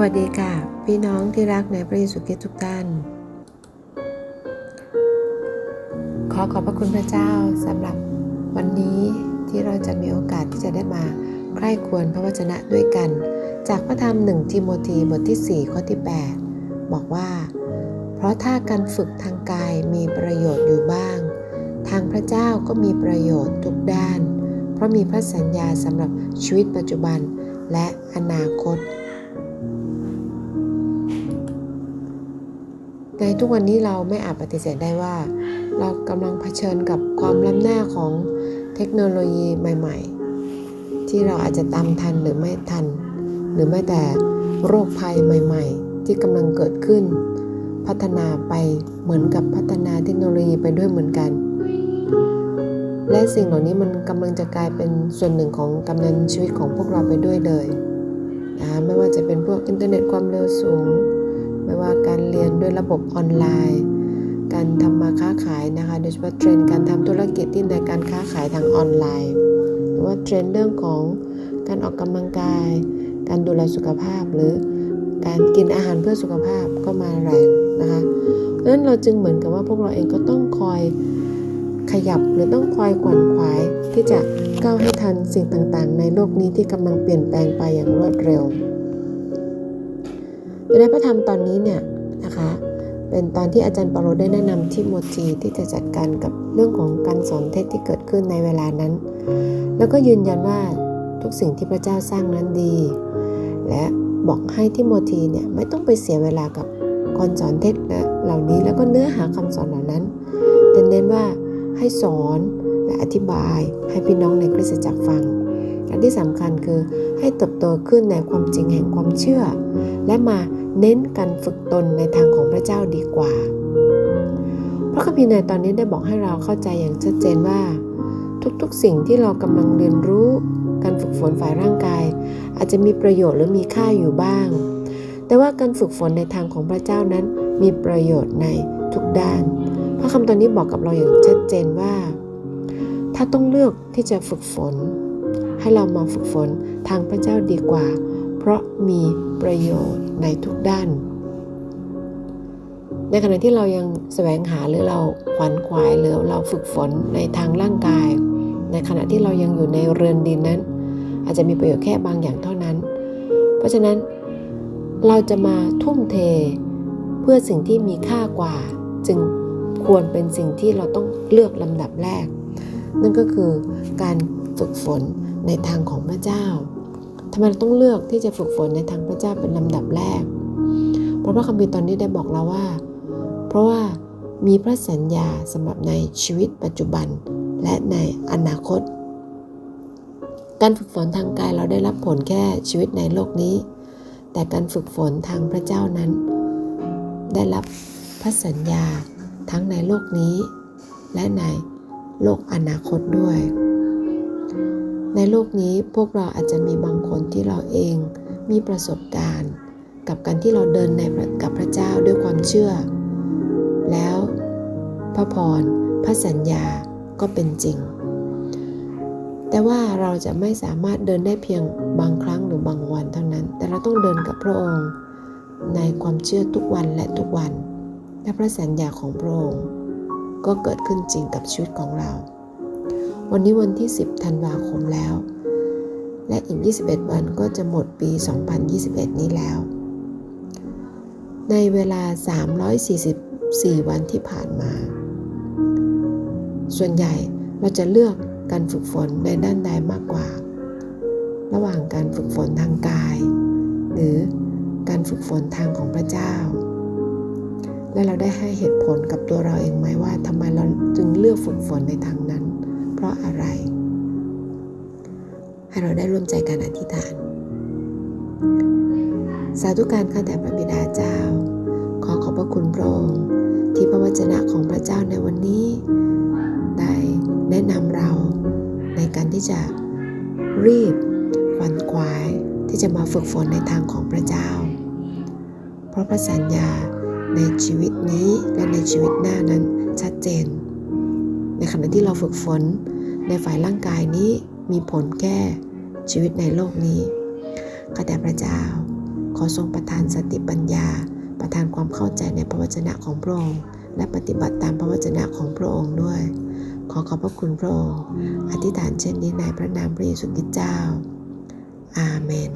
วัสดีค่ะ พี่น้องที่รักในพระเยซูคริสต์ทุกท่าน ขอขอบพระคุณพระเจ้าสำหรับวันนี้ที่เราจะมีโอกาสที่จะได้มาใคร่ควรพระวจนะด้วยกัน จากพระธรรมหนึ่งทิโมธีบทที่ 4 ข้อที่ 8 บอกว่า เพราะถ้าการฝึกทางกายมีประโยชน์อยู่บ้าง ทางพระเจ้าก็มีประโยชน์ทุกด้าน เพราะมีพระสัญญาสำหรับชีวิตปัจจุบันและอนาคต ในทุกวันนี้เราไม่อาจปฏิเสธได้ว่า เรากำลังเผชิญกับความล้ำหน้าของเทคโนโลยีใหม่ ๆ ที่เราอาจจะตามทันหรือไม่ทัน หรือแม้แต่โรคภัยใหม่ ๆ ที่กำลังเกิดขึ้น พัฒนาไปเหมือนกับพัฒนาเทคโนโลยีไปด้วยเหมือนกัน และสิ่งเหล่านี้มันกำลังจะกลายเป็นส่วนหนึ่งของกำเนิดชีวิตของพวกเราไปด้วยเลยนะคะไม่ว่าจะเป็นพวกอินเทอร์เน็ตความเร็วสูง ไม่ว่าการเรียนด้วยระบบออนไลน์ การทำมาค้าขายนะคะโดยเฉพาะเทรนด์การทำธุรกิจที่ในการค้าขายทางออนไลน์ หรือว่าเทรนด์เรื่องของการออกกำลังกาย การดูแลสุขภาพหรือการกินอาหารเพื่อสุขภาพก็มาแรงนะคะเพราะฉะนั้นเราจึงเหมือนกับว่าพวกเราเองก็ต้องคอยขยับหรือต้องคอยขวนขวาย ที่จะก้าวให้ทันสิ่งต่างๆ ในโลกนี้ที่กำลังเปลี่ยนแปลงไปอย่างรวดเร็ว ในพระธรรมตอนนี้เนี่ยนะคะ เป็นตอนที่อาจารย์ปาโลได้แนะนำทิโมธีที่จะจัดการกับเรื่องของการสอนเทศที่เกิดขึ้นในเวลานั้น แล้วก็ยืนยันว่าทุกสิ่งที่พระเจ้าสร้างนั้นดี และบอกให้ทิโมธีเนี่ยไม่ต้องไปเสียเวลากับการสอนเทศเหล่านี้แล้วก็เนื้อหาคำสอนเหล่านั้นแต่เน้นว่าให้สอนและอธิบายให้พี่น้องในคริสตจักรฟัง และที่สำคัญคือให้เติบโตขึ้นในความจริงแห่งความเชื่อ และมาเน้นการฝึกตนในทางของพระเจ้าดีกว่า พระคัมภีร์ในตอนนี้ได้บอกให้เราเข้าใจอย่างชัดเจนว่า ทุกๆสิ่งที่เรากำลังเรียนรู้ การฝึกฝนฝ่ายร่างกาย อาจจะมีประโยชน์หรือมีค่าอยู่บ้าง แต่ว่าการฝึกฝนในทางของพระเจ้านั้นมีประโยชน์ในทุกด้าน พระคำตอนนี้บอกกับเราอย่างชัดเจนว่า ถ้าต้องเลือกที่จะฝึกฝน ให้เรามาฝึกฝนทางพระเจ้าดีกว่า เพราะมีประโยชน์ในทุกด้าน ในขณะที่เรายังแสวงหาหรือเราขวัญขวายหรือเราฝึกฝนในทางร่างกาย ในขณะที่เรายังอยู่ในเรือนดินนั้น อาจจะมีประโยชน์แค่บางอย่างเท่านั้น เพราะฉะนั้นเราจะมาทุ่มเทเพื่อสิ่งที่มีค่ากว่า จึงควรเป็นสิ่งที่เราต้องเลือกลำดับแรก นั่นก็คือการฝึกฝน ในทางของพระเจ้าทำไมเราต้องเลือกที่จะฝึกฝนในทางพระเจ้าเป็นลำดับแรก เพราะพระคัมภีร์ตอนนี้ได้บอกเราว่า เพราะว่ามีพระสัญญาสำหรับในชีวิตปัจจุบันและในอนาคต การฝึกฝนทางกายเราได้รับผลแค่ชีวิตในโลกนี้ แต่การฝึกฝนทางพระเจ้านั้น ได้รับพระสัญญาทั้งในโลกนี้ และในโลกอนาคตด้วย ในโลกนี้พวกเราอาจจะมีบางคนที่เราเองมีประสบการณ์ กับการที่เราเดินในกับพระเจ้าด้วยความเชื่อ แล้วพระพรพระสัญญาก็เป็นจริง แต่ว่าเราจะไม่สามารถเดินได้เพียงบางครั้งหรือบางวันเท่านั้น แต่เราต้องเดินกับพระองค์ ในความเชื่อทุกวันและทุกวันและพระสัญญาของพระองค์ก็เกิดขึ้นจริงกับชีวิตของเรา วันนี้วันที่ 10 ธันวาคมแล้ว และอีก 21 วันก็จะหมดปี 2021 นี้แล้ว ในเวลา 344 วันที่ผ่านมา ส่วนใหญ่เราจะเลือกการฝึกฝนในด้านใดมากกว่า ระหว่างการฝึกฝนทางกาย หรือการฝึกฝนทางของพระเจ้า และเราได้ให้เหตุผลกับตัวเราเองไหมว่าทำไมเราจึงเลือกฝึกฝนในทางนั้น ราะอะไร ให้เราได้ร่วมใจกันอธิษฐาน สาธุการข้าแต่พระบิดาเจ้า ขอขอบพระคุณพระองค์ที่พระวจนะของพระเจ้าในวันนี้ ได้แนะนำเราในการที่จะรีบขวัญขวายที่จะมาฝึกฝนในทางของพระเจ้า เพราะพระสัญญาในชีวิตนี้และในชีวิตหน้านั้นชัดเจน ในขณะที่เราฝึกฝน ในฝ่ายร่างกายนี้มีผลแก่ชีวิตในโลกนี้ข้าแต่พระเจ้าขขอทรงประทานสติปัญญา ประทานความเข้าใจในพระวจนะของพระองค์ และปฏิบัติตามพระวจนะของพระองค์ด้วย ขอขอบพระคุณพระองค์ อธิษฐานเช่นนี้ในพระนามพระเยซูคริสต์เจ้า อาเมน